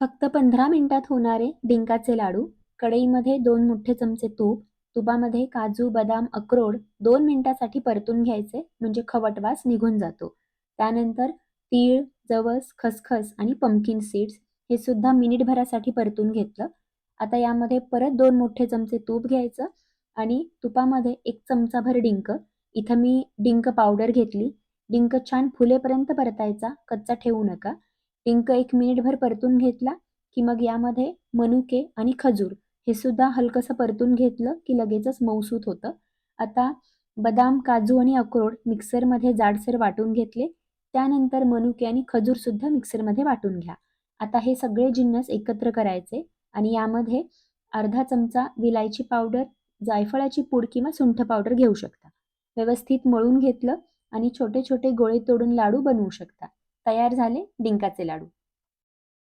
फक्त पंधरा मिनिटात होणारे डिंकाचे लाडू कढईमध्ये दोन मोठे चमचे तूप तुपामध्ये काजू बदाम अक्रोड दोन मिनिटासाठी परतून घ्यायचे म्हणजे खवटवास निघून जातो. त्यानंतर तीळ जवस खसखस आणि पंपकिन सीड्स हे सुद्धा मिनिटभरासाठी परतून घेतलं. आता यामध्ये परत दोन मोठे चमचे तूप घ्यायचं आणि तुपामध्ये एक चमचाभर डिंक. इथं मी डिंक पावडर घेतली. डिंक छान फुलेपर्यंत परतायचा कच्चा ठेवू नका. डिंक एक मिनिटभर परतून घेतला की मग यामध्ये मनुके आणि खजूर हे सुद्धा हलकंसं परतून घेतलं की लगेचच मौसूत होतं. आता बदाम काजू आणि अक्रोड मिक्सरमध्ये जाडसर वाटून घेतले. त्यानंतर मनुके आणि खजूरसुद्धा मिक्सरमध्ये वाटून घ्या. आता हे सगळे जिन्नस एकत्र करायचे आणि यामध्ये अर्धा चमचा विलायची पावडर जायफळाची पूड किंवा सुंठ पावडर घेऊ शकता. व्यवस्थित मळून घेतलं आणि छोटे छोटे गोळे तोडून लाडू बनवू शकता. तयार झाले डिंकाचे लाडू.